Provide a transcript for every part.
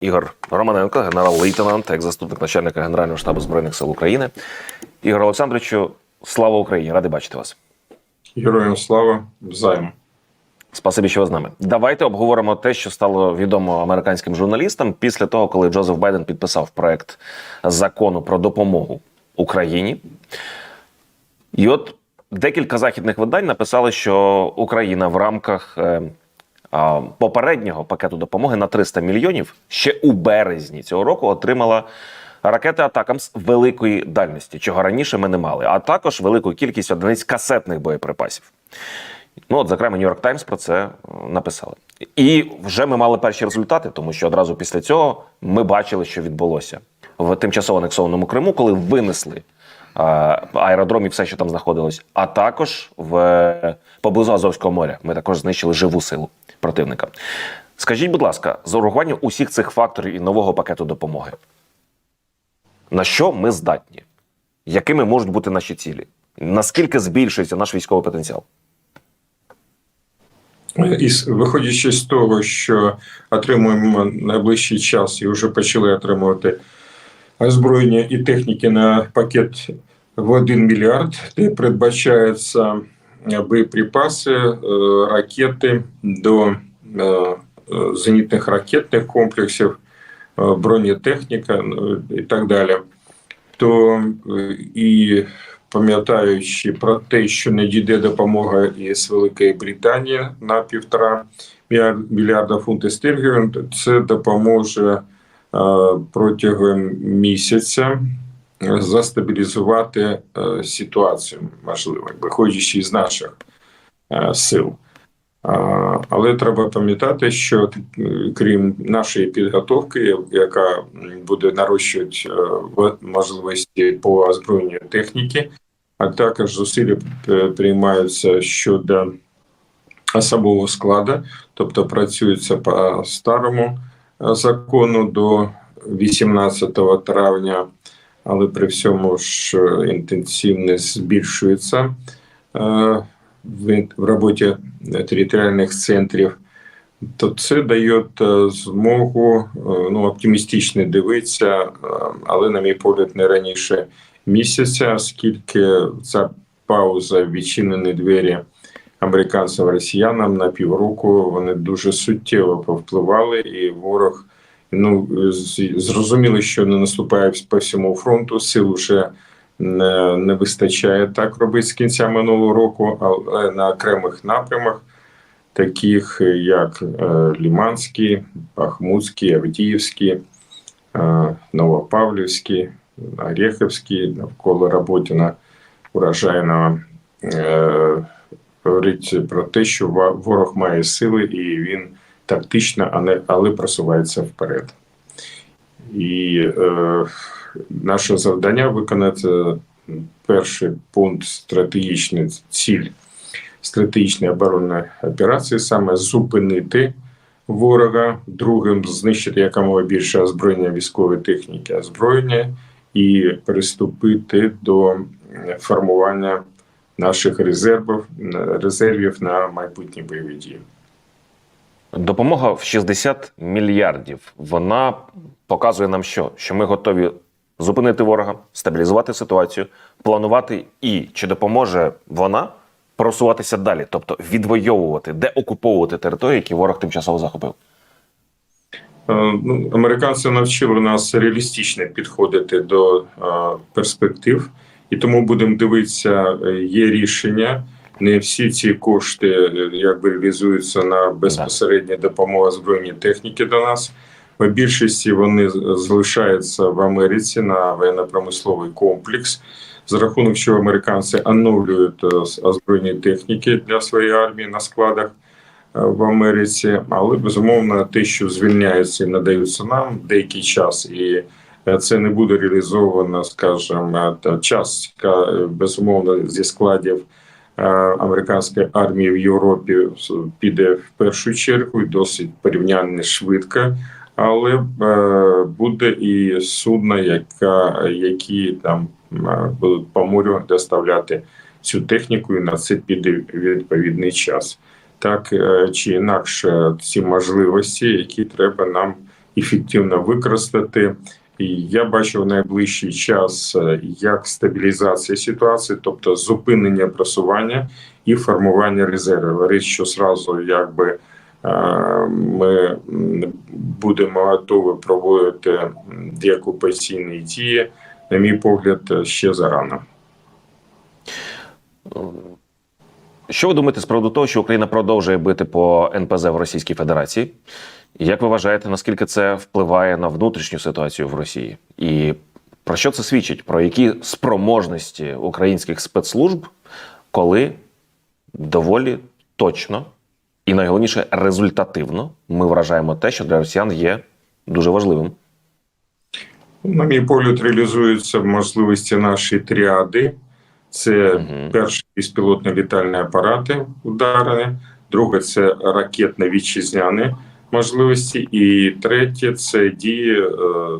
Ігор Романенко, генерал-лейтенант, як заступник начальника Генерального штабу Збройних сил України. Ігор Олександровичу, слава Україні! Радий бачити вас. Героям слава взаєм. Спасибі, що ви з нами. Давайте обговоримо те, що стало відомо американським журналістам після того, коли Джозеф Байден підписав проект закону про допомогу Україні. І от декілька західних видань написали, що Україна в рамках е, попереднього пакету допомоги на 300 мільйонів ще у березні цього року отримала ракети Атакамс великої дальності, чого раніше ми не мали, а також велику кількість одиниць касетних боєприпасів. Ну, от, зокрема, Нью-Йорк Таймс про це е, написали. І вже ми мали перші результати, тому що одразу після цього ми бачили, що відбулося в тимчасово анексованому Криму, коли винесли аеродром і все, що там знаходилось, а також в поблизу Азовського моря. Ми також знищили живу силу противника. Скажіть, будь ласка, з урахуванням усіх цих факторів і нового пакету допомоги, на що ми здатні? Якими можуть бути наші цілі? Наскільки збільшується наш військовий потенціал? І виходячи з того, що отримуємо найближчий час і вже почали отримувати озброєння і техніки на пакет в 1 мільярд, де передбачаються е, боєприпаси, е, ракети до е, зенітних ракетних комплексів, бронетехніка і так далі. То і пам'ятаючи про те, що не дійде допомога із Великої Британії на півтора мільяр- мільярда фунтів стерлінгів, це допоможе е, протягом місяця застабілізувати е, ситуацію, можливо, виходячи з наших е, сил. Але треба пам'ятати, що е, крім нашої підготовки, яка буде нарощувати е, можливості по озброєнню техніки, а також зусилля е, приймаються щодо особового складу, тобто працюється по старому е, закону до 18 травня, але при всьому ж е, інтенсивність збільшується е, в роботі територіальних центрів, то це дає е, змогу е, ну, оптимістично дивитися, е, але, на мій погляд, не раніше місяця, оскільки ця пауза відчинені двері американцям росіянам на півроку вони дуже суттєво повпливали, і ворог ну з- зрозуміли, що не наступає по всьому фронту. Сил вже не, не вистачає так робити з кінця минулого року, але на окремих напрямах, таких як е, Ліманський, Бахмутський, Авдіївський, е, Новопавлівський, Орехівський, навколо Роботіна, Урожайного, е, говорить про те, що ворог має сили і він тактично, а не- але просувається вперед. І е, наше завдання виконати перший пункт стратегічний ціль стратегічної оборонної операції, саме зупинити ворога, другим знищити якомога більше озброєння військової техніки, озброєння і приступити до формування наших резервів, резервів на майбутні бойові дії. Допомога в 60 мільярдів. Вона показує нам, що, що ми готові зупинити ворога, стабілізувати ситуацію, планувати і чи допоможе вона просуватися далі, тобто відвоювати, деокуповувати території, які ворог тимчасово захопив. Е, Ну, американці навчили нас реалістично підходити до е, перспектив, і тому будемо дивитися, е, є рішення. Не всі ці кошти е, якби реалізуються на безпосередню допомогу збройній техніки до нас. В більшості вони залишаються в Америці на воєнно-промисловий комплекс, за рахунок чого американці оновлюють е, з- озброєнні техніки для своєї армії на складах е, в Америці, але безумовно те, що звільняються і надаються нам деякий час, і е, це не буде реалізовано, скажімо, частка е, безумовно зі складів е, американської армії в Європі піде в першу чергу і досить порівнянно швидко. Але е, буде і судна, яка які там е, будуть по морю доставляти цю техніку, і на це піде відповідний час так е, чи інакше ці можливості, які треба нам ефективно використати. Я бачу в найближчий час е, як стабілізація ситуації, тобто зупинення просування і формування резервів. Річ, що зразу якби е, ми будемо готові проводити деокупаційні дії, на мій погляд, ще зарано. Що ви думаєте з приводу того, що Україна продовжує бити по НПЗ в Російській Федерації? Як ви вважаєте, наскільки це впливає на внутрішню ситуацію в Росії? І про що це свідчить? Про які спроможності українських спецслужб, коли доволі точно і найголовніше результативно ми вражаємо те, що для росіян є дуже важливим? На мій погляд, реалізуються можливості нашої тріади. Це Мгм. перший безпілотні літальні апарати ударені, друге це ракетно-вітчизняні можливості, і третє це дії е,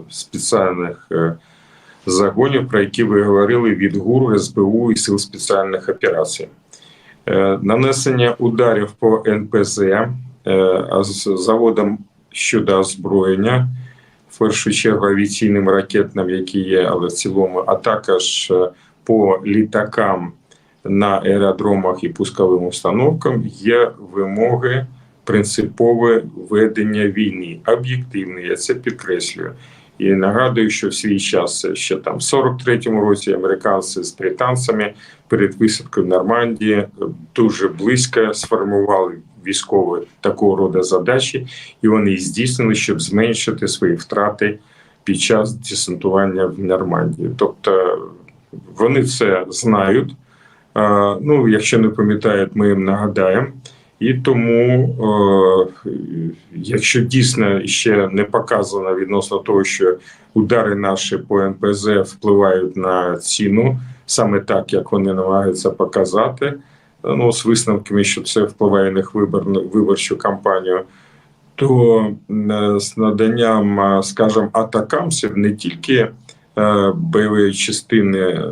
спеціальних е, загонів, про які ви говорили від ГУР, СБУ і Сил спеціальних операцій. Е, Нанесення ударів по НПЗ е, з заводом щодо озброєння в першу чергу авіаційним ракетним, які є, але в цілому, а також е, по літакам на аеродромах і пусковим установкам є вимоги принципове ведення війни. Об'єктивне, я це підкреслюю. І нагадую, що в свій час ще там в 43-му році американці з британцями перед висадкою в Нормандії е, дуже близько сформували військові такого роду задачі, і вони здійснили, щоб зменшити свої втрати під час десантування в Нормандії. Тобто вони це знають. Е, Ну, якщо не пам'ятають, ми їм нагадаємо. І тому, е, якщо дійсно ще не показано відносно того, що удари наші по НПЗ впливають на ціну, саме так, як вони намагаються показати, ну, з висновками, що це впливає на виборчу кампанію, то е, з наданням, е, скажімо, атакамсів не тільки е, бойової частини,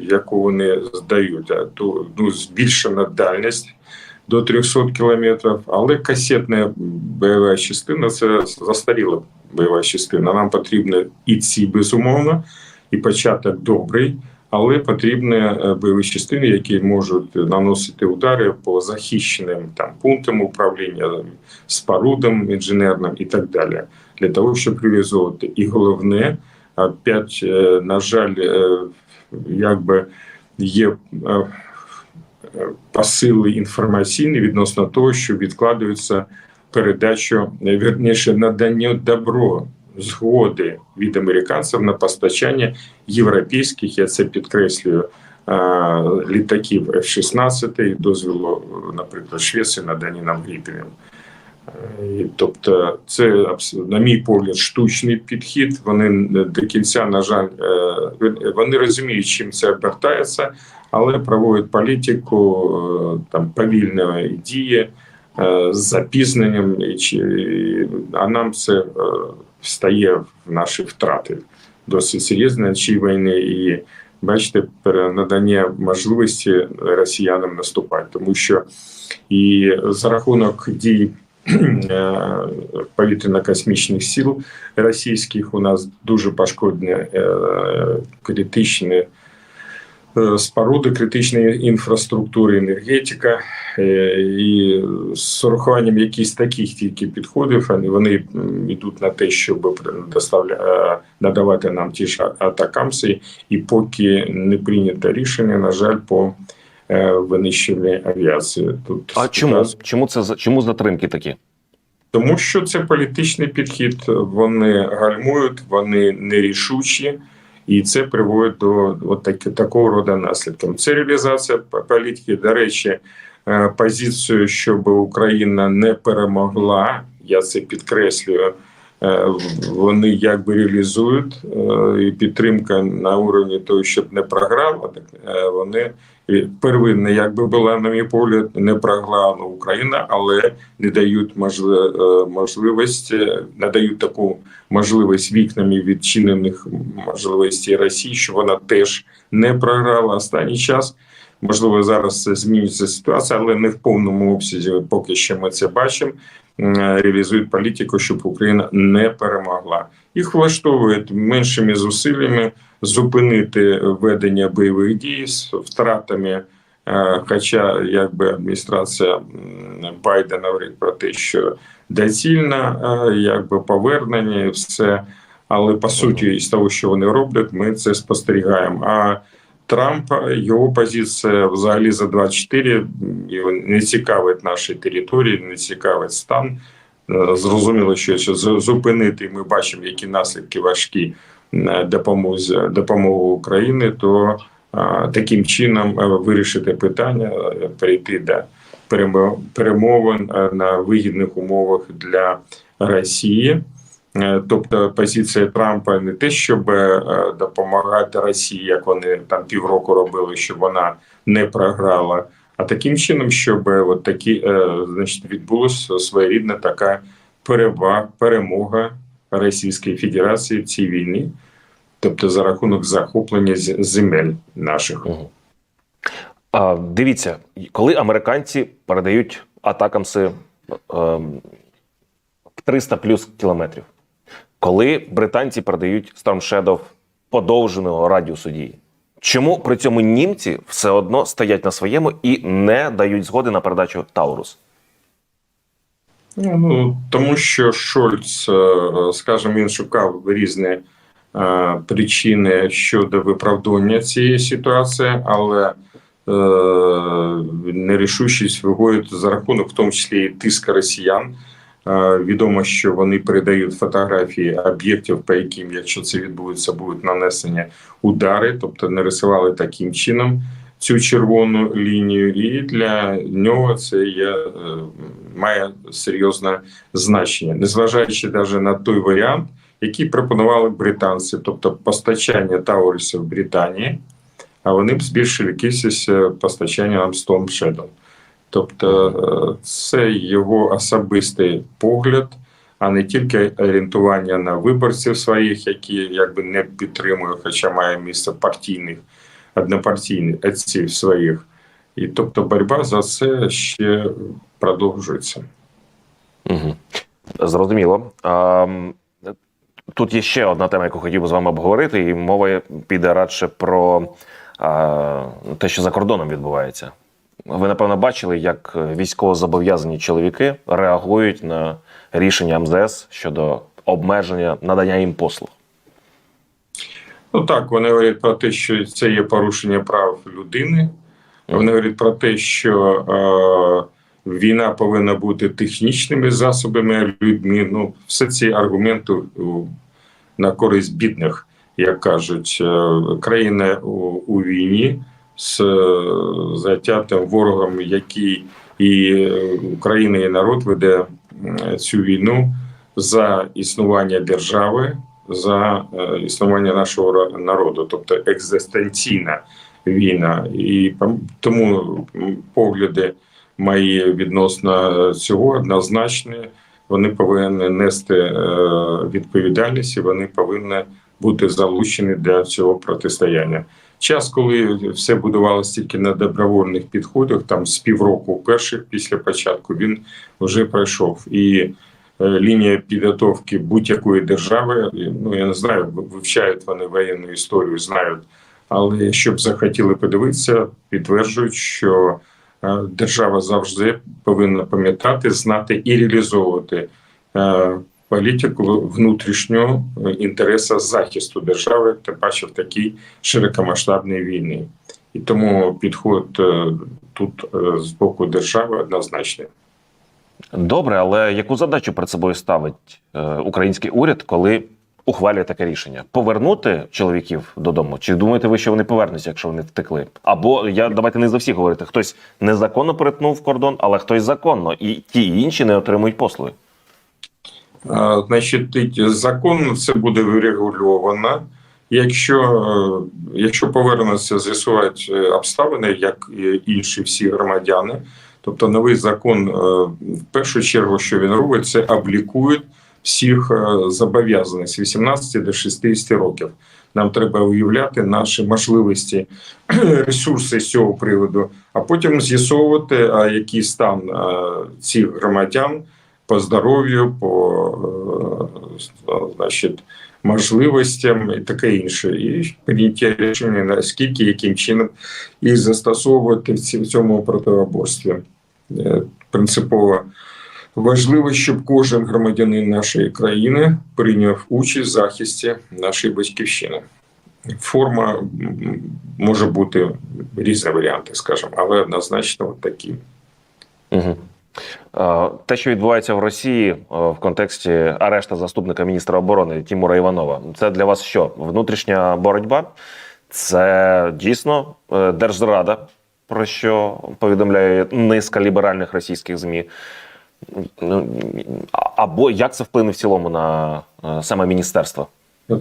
яку вони здають, а то ну, збільшена дальність до 300 кілометрів, але касетна бойова частина це застаріла бойова частина. Нам потрібно і ці безумовно, і початок добрий, але потрібні е, бойові частини, які можуть наносити удари по захищеним там пунктам управління, спорудам інженерним і так далі, для того, щоб реалізовувати. І головне, опять, е, на жаль, е, якби є посили інформаційні відносно того, що відкладується передачу, верніше вірніше надання добро згоди від американців на постачання європейських, я це підкреслюю, е, літаків F-16 і дозволу, наприклад, Швеції надані нам Гріпінем. Е, Тобто, це на мій погляд штучний підхід. Вони до кінця, на жаль, е, вони розуміють, чим це обертається, але проводять політику е, там повільної дії з запізненням, а нам це встає в наші втрати досить серйозно чи війни і. Бачите, перенадання можливості росіянам наступати, тому що і за рахунок дій повітряно-космічних сил російських у нас дуже пошкоджені е, критичні е, споруди, критичної інфраструктури, енергетика. Е, І з урахуванням якихось таких тільки підходів вони- йдуть на те, щоб е, надавати нам ті ж атакамси, і поки не прийнято рішення, на жаль, по е, винищуванню авіації. Тут А чому? Чому це чому затримки такі? тому що це політичний підхід. Вони гальмують, вони нерішучі, і це приводить до от таки, такого роду наслідків. Це реалізація політики. До речі, е, позицію, щоб Україна не перемогла. Я це підкреслюю. Е, Вони якби реалізують е, і підтримка на уровні того, щоб не програла. Так е, вони і первинна, якби була, на мій погляд, не програла Україна, але не дають можли- можливості, надають таку можливість вікнами відчинених можливостей Росії, що вона теж не програла останній час. Можливо, зараз це зміниться ситуація, але не в повному обсязі. Поки що ми це бачимо. М, реалізують політику, щоб Україна не перемогла. Їх влаштовує меншими зусиллями зупинити ведення бойових дій з втратами. Е, Хоча якби адміністрація Байдена говорить про те, що доцільно е, якби повернення і все. Але по суті, із того, що вони роблять, ми це спостерігаємо. А Трампа його позиція взагалі за 24, його не цікавить наші території, не цікавить стан. Е, Зрозуміло, що зупинити, ми бачимо, які наслідки важкі е, допомозі допомогу України, то а, таким чином е, вирішити питання, е, перейти до перемо- перемовин е, на вигідних умовах для Росії. Е, Тобто позиція Трампа не те, щоб е, допомагати Росії, як вони там півроку робили, щоб вона не програла, а таким чином, щоб е, от такі, значить, відбулася своєрідна така перевага, перемога Російської Федерації в цій війні, тобто за рахунок захоплення земель наших. А, дивіться, коли американці передають атакамси е, 300 плюс кілометрів, коли британці передають Storm Shadow подовженого радіусу дії, чому при цьому німці все одно стоять на своєму і не дають згоди на передачу Таурус? Ну, тому що Шольц, е, скажімо, він шукав різні е, причини щодо виправдання цієї ситуації, але е, нерішучість виводить за рахунок, в тому числі і тиска росіян. Відомо, що вони передають фотографії об'єктів, по яким, якщо це відбудеться, будуть нанесені удари, тобто нарисували таким чином цю червону лінію, і для нього це є, е, має серйозне значення, незважаючи навіть на той варіант, який пропонували британці, тобто постачання Таурісів в Британії, а вони б збільшили кількість е, постачання Storm Shadow. Тобто е, це його особистий погляд, а не тільки орієнтування на виборців своїх, які якби не підтримує, хоча має місце партійних однопартійних отців своїх. І тобто боротьба за це ще продовжується. Угу. Зрозуміло. А, тут є ще одна тема, яку хотів би з вами обговорити, і мова піде радше про а, те, що за кордоном відбувається. Ви, напевно, бачили, як військовозобов'язані чоловіки реагують на рішення МЗС щодо обмеження надання їм послуг. Ну так, вони говорять про те, що це є порушення прав людини. Вони говорять про те, що е, війна повинна бути технічними засобами людьми. Ну, все ці аргументи на користь бідних, як кажуть, е, країна у, у війні з е, затятим ворогом, який і е, Україна, і народ веде цю війну за існування держави, за е, існування нашого народу, тобто екзистенційна війна. І тому погляди мої відносно цього однозначні. Вони повинні нести відповідальність, і вони повинні бути залучені для цього протистояння. Час, коли все будувалося тільки на добровольних підходах, там з півроку перших після початку, він вже пройшов. І е, лінія підготовки будь-якої держави, ну я не знаю, вивчають вони воєнну історію, знають. Але якщо б захотіли подивитися, підтверджують, що е, держава завжди повинна пам'ятати, знати і реалізовувати е, політику внутрішнього е, інтересу захисту держави, тим паче в такій широкомасштабній війні. І тому підход е, тут е, з боку держави однозначний. Добре, але яку задачу перед собою ставить український уряд, коли ухвалює таке рішення? Повернути чоловіків додому? Чи думаєте ви, що вони повернуться, якщо вони втекли? Або я давайте не за всіх говорити. Хтось незаконно перетнув кордон, але хтось законно, і ті і інші не отримують послуги. Значить, і законно це буде врегульовано. Якщо, е, якщо повернуться з'ясувати е, обставини, як і інші всі громадяни, тобто новий закон е, в першу чергу, що він робить, це облікує всіх зобов'язаних з 18 до 60 років. Нам треба уявляти наші можливості, ресурси з цього приводу, а потім з'ясовувати, який стан цих громадян по здоров'ю, по е, значить, можливостям і таке інше. І прийняття рішення наскільки, яким чином їх застосовувати в цьому противоборстві. Е, Принципово важливо, щоб кожен громадянин нашої країни прийняв участь в захисті нашої батьківщини. Форма може бути різні варіанти, скажімо, але однозначно от такі. Угу. Те, що відбувається в Росії е, в контексті арешта заступника міністра оборони Тімура Іванова, це для вас що? Внутрішня боротьба? Це дійсно е, держзрада, про що повідомляє низка ліберальних російських ЗМІ. Ну, Або як це вплине в цілому на е, саме міністерство?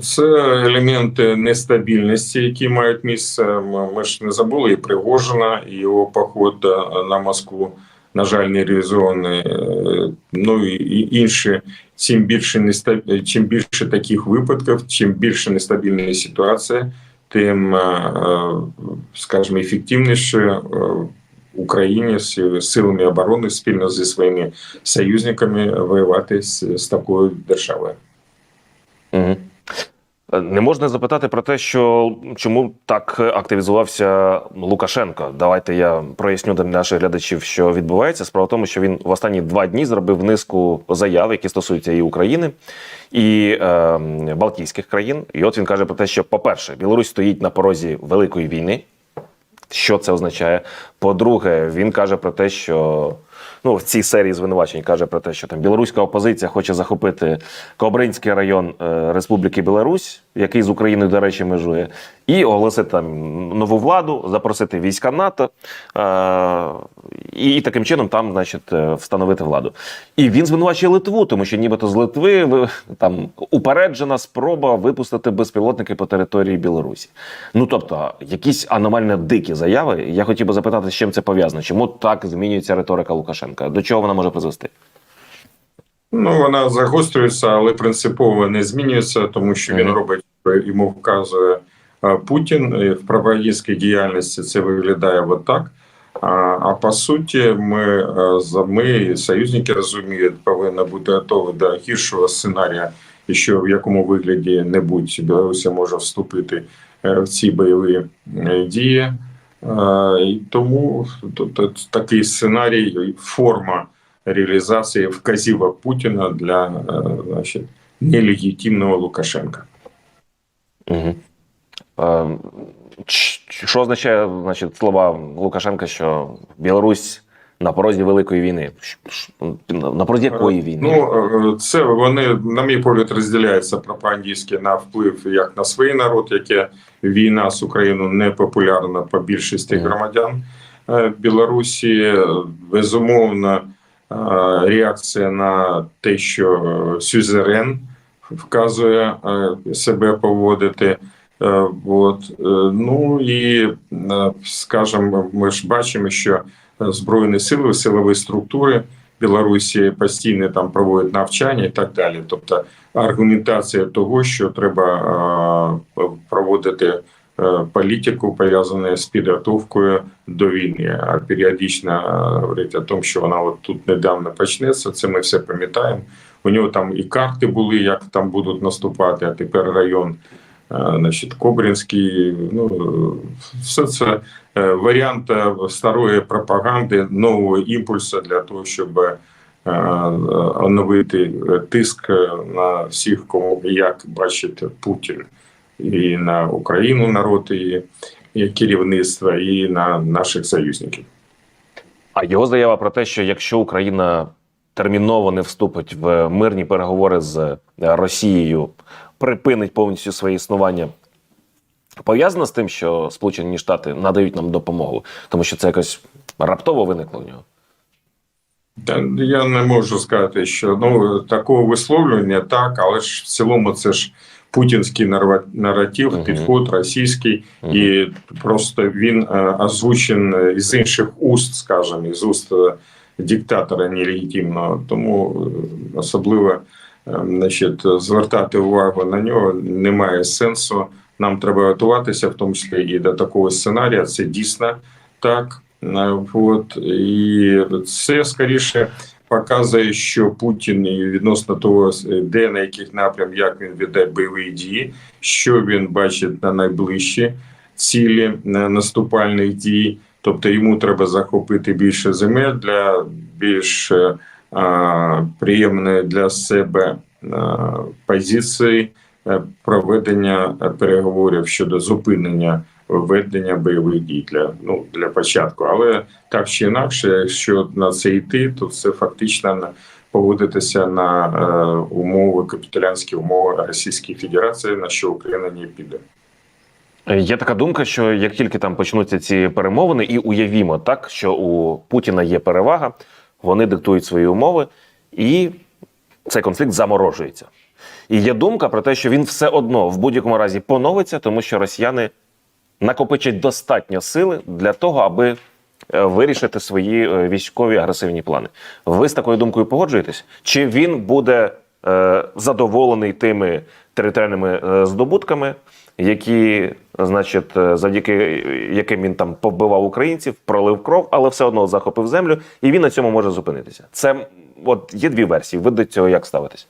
Це елементи нестабільності, які мають місце. Ми- ж не забули і Пригожина, і його поход е, на Москву, на жаль, не реалізований. Е, Ну і і інші. Чим більше неста- чим більше таких випадків, чим більше нестабільна ситуація, тим, е, е, скажімо, ефективніше Україні з силами оборони спільно зі своїми союзниками воювати з, з такою державою. Угу. Не можна запитати про те, що чому так активізувався Лукашенко. Давайте я проясню для наших глядачів, що відбувається. Справа в тому, що він в останні два дні зробив низку заяв, які стосуються і України, і е, Балтійських країн. І от він каже про те, що, по-перше, Білорусь стоїть на порозі великої війни. Що це означає? По-друге, він каже про те, що ну в цій серії звинувачень каже про те, що там білоруська опозиція хоче захопити Кобринський район е, Республіки Білорусь, який з Україною, до речі, межує, і оголосити там нову владу, запросити війська НАТО е, і, і таким чином там, значить, е, встановити владу. І він звинувачує Литву, тому що нібито з Литви там упереджена спроба випустити безпілотники по території Білорусі. Ну тобто, якісь аномально дикі заяви. Я хотів би запитати, з чим це пов'язано? Чому так змінюється риторика Лукашенка? До чого вона може призвести? Ну, вона загострюється, але принципово не змінюється, тому що він робить, йому вказує Путін. І в пропагандистській діяльності це виглядає от так. А, а по суті, ми, за- ми, союзники розуміють, повинні бути готові до гіршого сценарія, і що в якому вигляді небудь Білорусі може вступити е, в ці бойові е, дії. І тому тут такий сценарій, форма реалізації вказівок Путіна для е, значить, нелегітимного Лукашенка. Угу. Що означає значить, слова Лукашенка, що Білорусь на порозі великої війни? На порозі якої війни? Ну е, це вони, на мій погляд, розділяються пропагандистські на вплив як на свій народ, яке війна з Україною не популярна по більшості громадян е, Білорусі. Безумовно, реакція на те, що е, сюзерен вказує е, себе поводити. Е, От. Ну і, скажімо, ми ж бачимо, що Збройні сили, силові структури Білорусі постійно там проводять навчання і так далі. Тобто аргументація того, що треба проводити е, політику, пов'язану з підготовкою до війни. А періодично е, говорити о тому, що вона от тут недавно почнеться, це ми все пам'ятаємо. У нього там і карти були, як там будуть наступати, а тепер район. е, Значить, Кобринський, ну все це варіант старої пропаганди, нового імпульсу для того, щоб оновити тиск на всіх, кому як бачить Путін, і на Україну народ, і, і керівництво, і на наших союзників. А його заява про те, що якщо Україна терміново не вступить в мирні переговори з Росією, припинить повністю своє існування. Пов'язано з тим, що Сполучені Штати надають нам допомогу, тому що це якось раптово виникло в нього. Та я не можу сказати, що ну такого висловлювання так, але ж в цілому це ж путінський наратив, Мгм. підход російський, Мгм. і просто він е, озвучен із інших уст, скажімо, із уст е, диктатора нелегітимного. Тому е, особливо значить, звертати увагу на нього немає сенсу. Нам треба готуватися, в тому числі і до такого сценарія. Це дійсно так. От і це скоріше показує, що Путін відносно того, де на яких напрям, як він веде бойові дії, що він бачить на найближчі цілі на наступальних дій. Тобто йому треба захопити більше земель для більш е, а, приємної для себе а, позиції е, проведення е, переговорів щодо зупинення ведення бойових дій для ну для початку. Але так чи інакше, якщо на це йти, то це фактично погодитися на е, умови капітулянські умови Російської Федерації, на що Україна не піде. Є така думка, що як тільки там почнуться ці перемовини, і уявімо так, що у Путіна є перевага, вони диктують свої умови, і цей конфлікт заморожується. І є думка про те, що він все одно в будь-якому разі поновиться, тому що росіяни накопичать достатньо сили для того, аби е, вирішити свої е, військові агресивні плани. Ви з такою думкою погоджуєтесь? Чи він буде е, задоволений тими територіальними е, здобутками, які, значить, завдяки яким він там побивав українців, пролив кров, але все одно захопив землю, і він на цьому може зупинитися? Це от є дві версії. Ви до цього як ставитесь?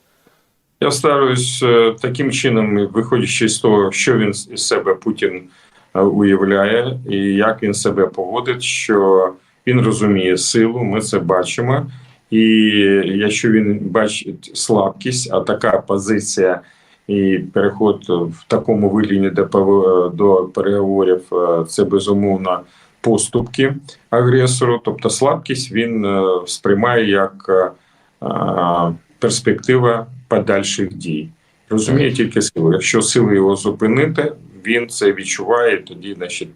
Я ставлюсь таким чином, виходячи з того, що він з себе Путін уявляє, і як він себе поводить, що він розуміє силу, ми це бачимо. І якщо він бачить слабкість, а така позиція і переход в такому вигляді до пов- до переговорів, е, це безумовно поступки агресору. Тобто слабкість він е, сприймає як е, е, перспектива подальших дій. Розуміє тільки силу. Якщо сили його зупинити, він це відчуває, тоді, значить,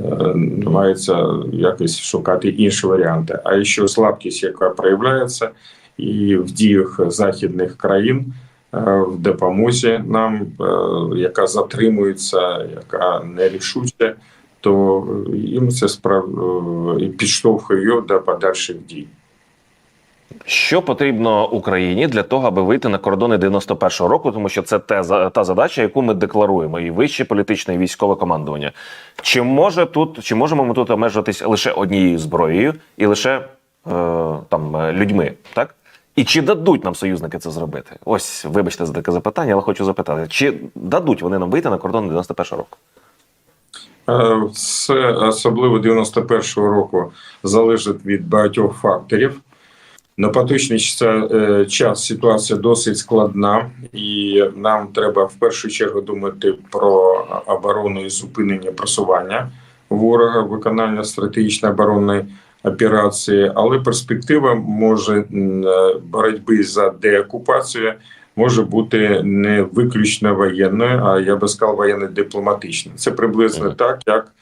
е, намагається якось шукати інші варіанти. А якщо слабкість, яка проявляється і в діях західних країн е, в допомозі нам, е, яка затримується, яка нерішуча, то їм це справ підштовхує до подальших дій. Що потрібно Україні для того, аби вийти на кордони 91-го року, тому що це те та задача, яку ми декларуємо, і вище політичне і військове командування. Чи може тут, чи можемо ми тут обмежуватись лише однією зброєю і лише е, там е, людьми, так? І чи дадуть нам союзники це зробити? Ось, вибачте за таке запитання, але хочу запитати: чи дадуть вони нам вийти на кордони 91-го року? Це особливо 91-го року залежить від багатьох факторів. На поточний е, час ситуація досить складна, і нам треба в першу чергу думати про оборону і зупинення просування ворога, виконання стратегічної оборонної операції. Але перспектива може е, боротьби за деокупацію може бути не виключно воєнною, а я би сказав, воєнно-дипломатичною. Це приблизно так, як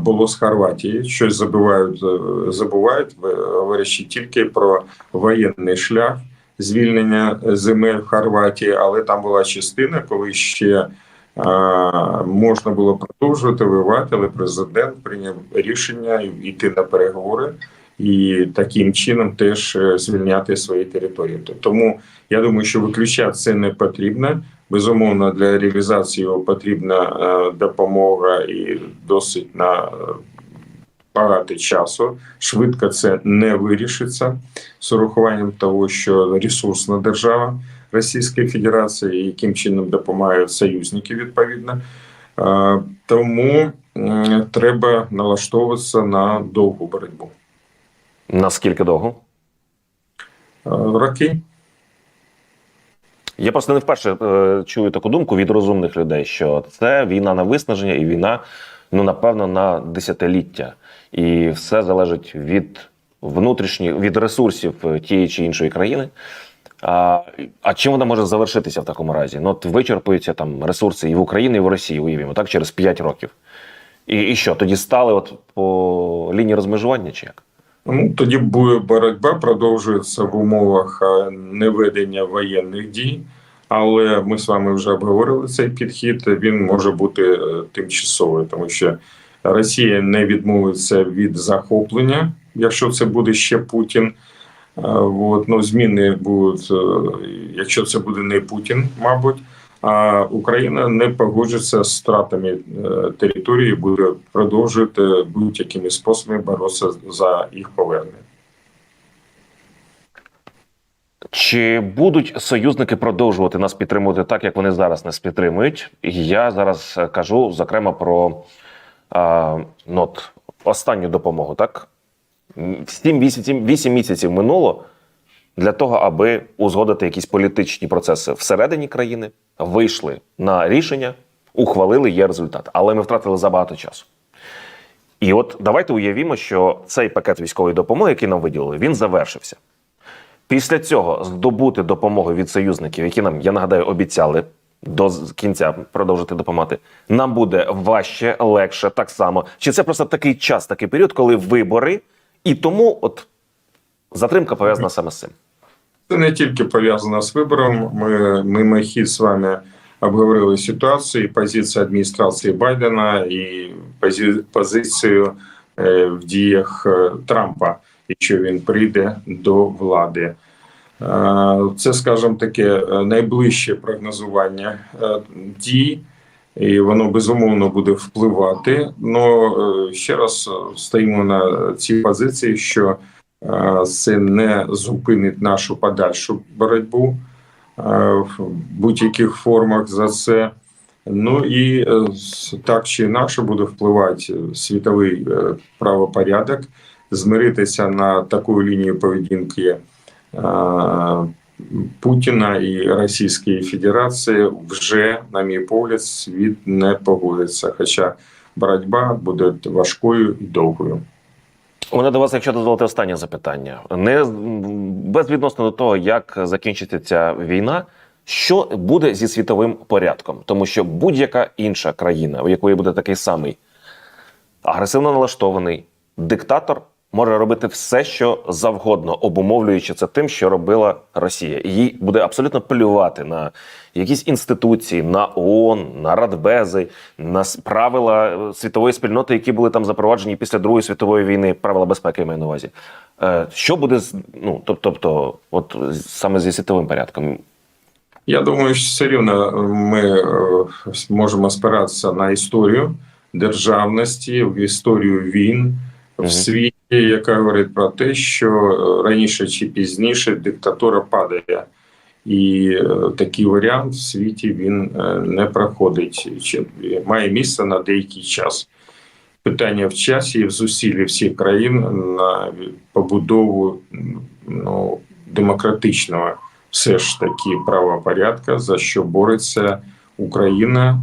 було з Хорватії. Щось забувають, е, забувають, е, говорячи тільки про воєнний шлях звільнення земель в Хорватії, але там була частина, коли ще можна було продовжувати воювати, але президент прийняв рішення йти на переговори і таким чином теж е, звільняти свої території. Тому я думаю, що виключати це не потрібно. Безумовно, для реалізації його потрібна е, допомога і досить на е, багато часу. Швидко це не вирішиться з урахуванням того, що ресурсна держава Російської Федерації, яким чином допомагають союзники відповідно. Е, Тому треба налаштовуватися на довгу боротьбу. Наскільки довго? Роки. Я просто не вперше е, чую таку думку від розумних людей, що це війна на виснаження і війна, ну напевно, на десятиліття. І все залежить від внутрішніх від ресурсів е, тієї чи іншої країни. А, а чим вона може завершитися в такому разі? Ну, от вичерпуються там ресурси і в Україні, і в Росії, уявімо, так, через 5 років. І, і що, тоді стали от по лінії розмежування чи як? Ну, тоді боротьба продовжується в умовах е, неведення воєнних дій, але ми з вами вже обговорили цей підхід. Він може бути е, тимчасовий, тому що Росія не відмовиться від захоплення, якщо це буде ще Путін. Е, От, ну, зміни будуть, якщо це буде не Путін, мабуть. А Україна не погоджується з втратами е, території, буде продовжувати будь-якими способами боротися за їх повернення. Чи будуть союзники продовжувати нас підтримувати так, як вони зараз нас підтримують? Я зараз е, кажу зокрема про а, ну, от, останню допомогу. Так 7-8 8 місяців минуло для того, аби узгодити якісь політичні процеси всередині країни, вийшли на рішення, ухвалили, є результат. Але ми втратили забагато часу. І от давайте уявімо, що цей пакет військової допомоги, який нам виділили, він завершився. Після цього здобути допомогу від союзників, які нам, я нагадаю, обіцяли до кінця продовжити допомагати, нам буде важче, легше, так само. Чи це просто такий час, такий період, коли вибори, і тому от затримка пов'язана саме з цим. Це не тільки пов'язано з вибором. Ми мимохід з вами обговорили ситуацію, і позицію адміністрації Байдена і позицію е, в діях е, Трампа, якщо він прийде до влади. Е, Це, скажімо таке, найближче прогнозування е, дій, і воно безумовно буде впливати. Но ще раз стоїмо на цій позиції, що це не зупинить нашу подальшу боротьбу е, в будь-яких формах за це. Ну і е, так чи інакше буде впливати світовий е, правопорядок, змиритися на таку лінію поведінки Путіна і Російської Федерації вже, на мій погляд, світ не погодиться. Хоча боротьба буде важкою і довгою. У мене до вас, якщо дозволите, останнє запитання. Не безвідносно до того, як закінчиться ця війна, що буде зі світовим порядком? Тому що будь-яка інша країна, у якої буде такий самий агресивно налаштований диктатор, може робити все, що завгодно, обумовлюючи це тим, що робила Росія. І їй буде абсолютно плювати на якісь інституції, на ООН, на Радбези, на правила е, світової спільноти, які були там запроваджені після Другої світової війни, правила безпеки я маю на увазі. Е, Що буде з ну, тоб- тобто, от саме зі світовим порядком? Я думаю, що все рівно ми е, можемо спиратися на історію державності, в історію війн в світі, яка говорить про те, що е, раніше чи пізніше диктатура падає. І е, такий варіант в світі він е, не проходить, чи має місце на деякий час. Питання в часі і в зусиллі всіх країн на побудову ну, демократичного все ж таки правопорядка, за що бореться Україна,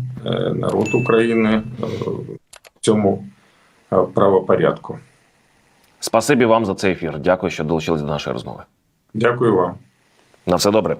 народ України в цьому правопорядку. Спасибі вам за цей ефір. Дякую, що долучились до нашої розмови. Дякую вам. На все добре.